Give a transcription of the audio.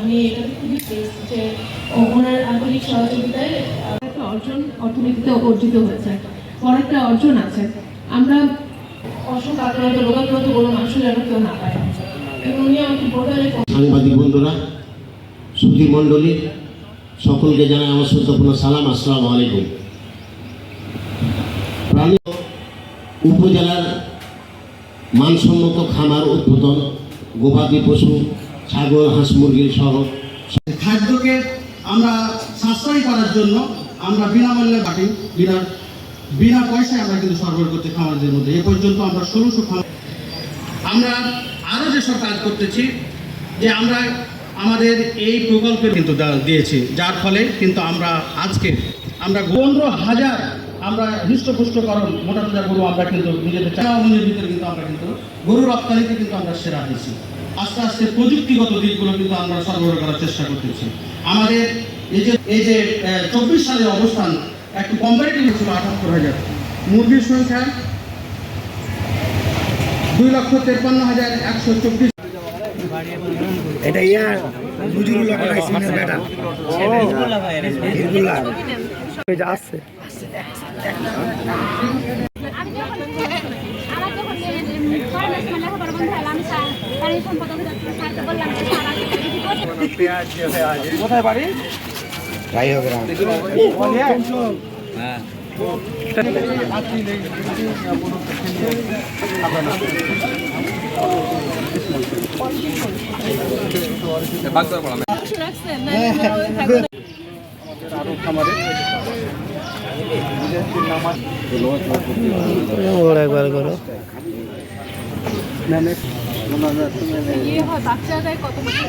আমি এটাতে খুবই যে ওনার আন্তরিক সহযোগিতায় একটা অর্জন অর্থনীতিতে অর্জিত হয়েছে। একটা অর্জন আছে। আমরা অসুখ আক্রান্ত রোগাক্রান্ত কোনো মানুষের যেন কেউ না পায়। উনি আমাকে বোর্ডারে সাংবাদিক বন্ধুরা, সুধী মণ্ডলী, সকলকে জানাই আমার শ্রদ্ধাপূর্ণ সালাম, আসসালামু আলাইকুম। প্রাণী উপজেলার মানসম্মত খামার, উদ্বোধন, গবাদি পশু ছাগল, হাঁস, মুরগি সহ খাদ্যকে আমরা সাশ্রয় করার জন্য আমরা বিনামূল্যে বাটি, বিনা বিনা পয়সায় আমরা কিন্তু সরবরাহ করতে খামারদের মধ্যে। এ পর্যন্ত আমরা ষোলোশো খামার আমরা আরও যেসব কাজ করতেছি, যে আমরা আমাদের এই প্রকল্পে কিন্তু দিয়েছি। যার ফলে কিন্তু আমরা আজকে আমরা পনেরো হাজার আমরা হৃষ্টপুষ্টকরণ, মোটা গরু আমরা কিন্তু নিজেদের চাওয়া ভিতরে কিন্তু আমরা কিন্তু গরু রপ্তানিতে কিন্তু আমরা সেরা হয়েছি আস্তে আস্তে প্রযুক্তিগত দিকগুলো কিন্তু আমরা সরবরাহ করার চেষ্টা করতেছি। আমাদের এই যে এই যে চব্বিশ সালের অবস্থান একটু কম্পারেটিভ ছিল আটাত্তর হাজার। মুরগির সংখ্যা দুই লক্ষ তেপ্পান্ন হাজার একশো চব্বিশ। এটা ইয়া নজরুল্লাহ কাইসিনের বেটা। হিজবুল্লাহ ওই যে আসছে। কোথায় বাড়ি? রাইহগ্রাম ওরা একবার করো। ইয়ে হয় বাচ্চাদের কত বছর।